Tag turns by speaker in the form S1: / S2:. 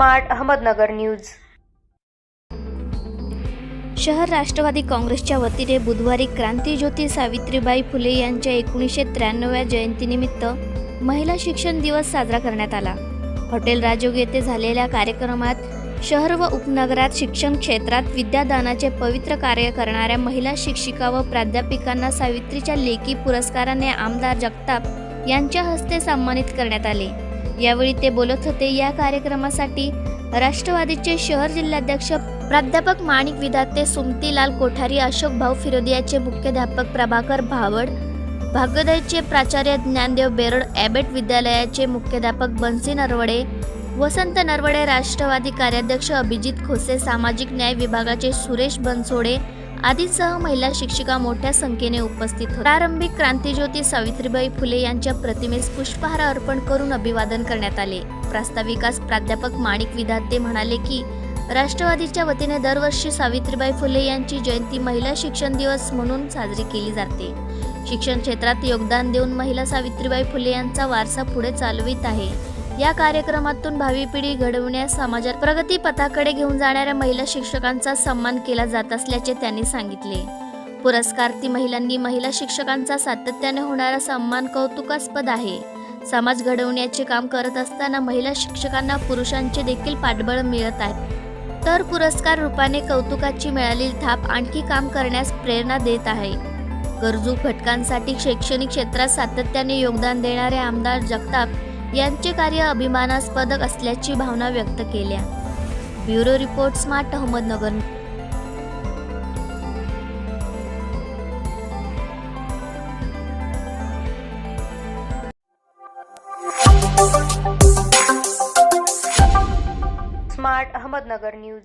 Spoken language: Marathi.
S1: Smart Ahmednagar news.
S2: शहर राष्ट्रवादी काँग्रेसच्या वतीने बुधवारी क्रांतीज्योती सावित्रीबाई फुले यांच्या एकोणीसशे त्र्याण्णव्या जयंतीनिमित्त महिला शिक्षण दिवस साजरा करण्यात आला. हॉटेल राजोग येथे झालेल्या कार्यक्रमात शहर व उपनगरात शिक्षण क्षेत्रात विद्यादानाचे पवित्र कार्य करणाऱ्या महिला शिक्षिका व प्राध्यापिकांना सावित्रीच्या लेखी पुरस्काराने आमदार जगताप यांच्या हस्ते सन्मानित करण्यात आले. यावेळी ते बोलत होते या कार्यक्रमासाठी राष्ट्रवादीचे शहर जिल्हाध्यक्ष प्राध्यापक माणिक विधाते सुमतीलाल कोठारी अशोक भाऊ फिरोदियाचे मुख्याध्यापक प्रभाकर भावड भाग्योदयचे प्राचार्य ज्ञानदेव बेरड ॲबेट विद्यालयाचे मुख्याध्यापक बन्सी नरवडे वसंत नरवडे राष्ट्रवादी कार्याध्यक्ष अभिजित खोसे सामाजिक न्याय विभागाचे सुरेश बनसोडे आदींसह महिला शिक्षिका मोठ्या संख्येने उपस्थित होत्या. प्रारंभिक क्रांतीज्योती सावित्रीबाई फुले यांच्या प्रतिमेस पुष्पहार अर्पण करून अभिवादन करण्यात आले. प्रास्ताविकास प्राध्यापक माणिक विधाते म्हणाले की राष्ट्रवादीच्या वतीने दरवर्षी सावित्रीबाई फुले यांची जयंती महिला शिक्षण दिवस म्हणून साजरी केली जाते. शिक्षण क्षेत्रात योगदान देऊन महिला सावित्रीबाई फुले यांचा वारसा पुढे चालवित आहे. या कार्यक्रमातून भावी पिढी घडवण्यास समाजात प्रगती पथाकडे घेऊन जाणाऱ्या महिला शिक्षकांचा सन्मान केला जात असल्याचे त्यांनी सांगितले. पुरस्कार्थी महिलांनी महिला शिक्षकांचा सातत्याने होणारा सन्मान कौतुकास्पद आहे. समाज घडवण्याचे काम करत असताना महिला शिक्षकांना पुरुषांचे देखील पाठबळ मिळत आहे. तर पुरस्कार रूपाने कौतुकाची मिळालेली थाप आणखी काम करण्यास प्रेरणा देत आहे. गरजू घटकांसाठी शैक्षणिक क्षेत्रात सातत्याने योगदान देणारे आमदार जगताप यांचे कार्य अभिमानास्पद असल्याची भावना व्यक्त केल्या. Bureau report smart Ahmednagar.
S1: Smart Ahmednagar news.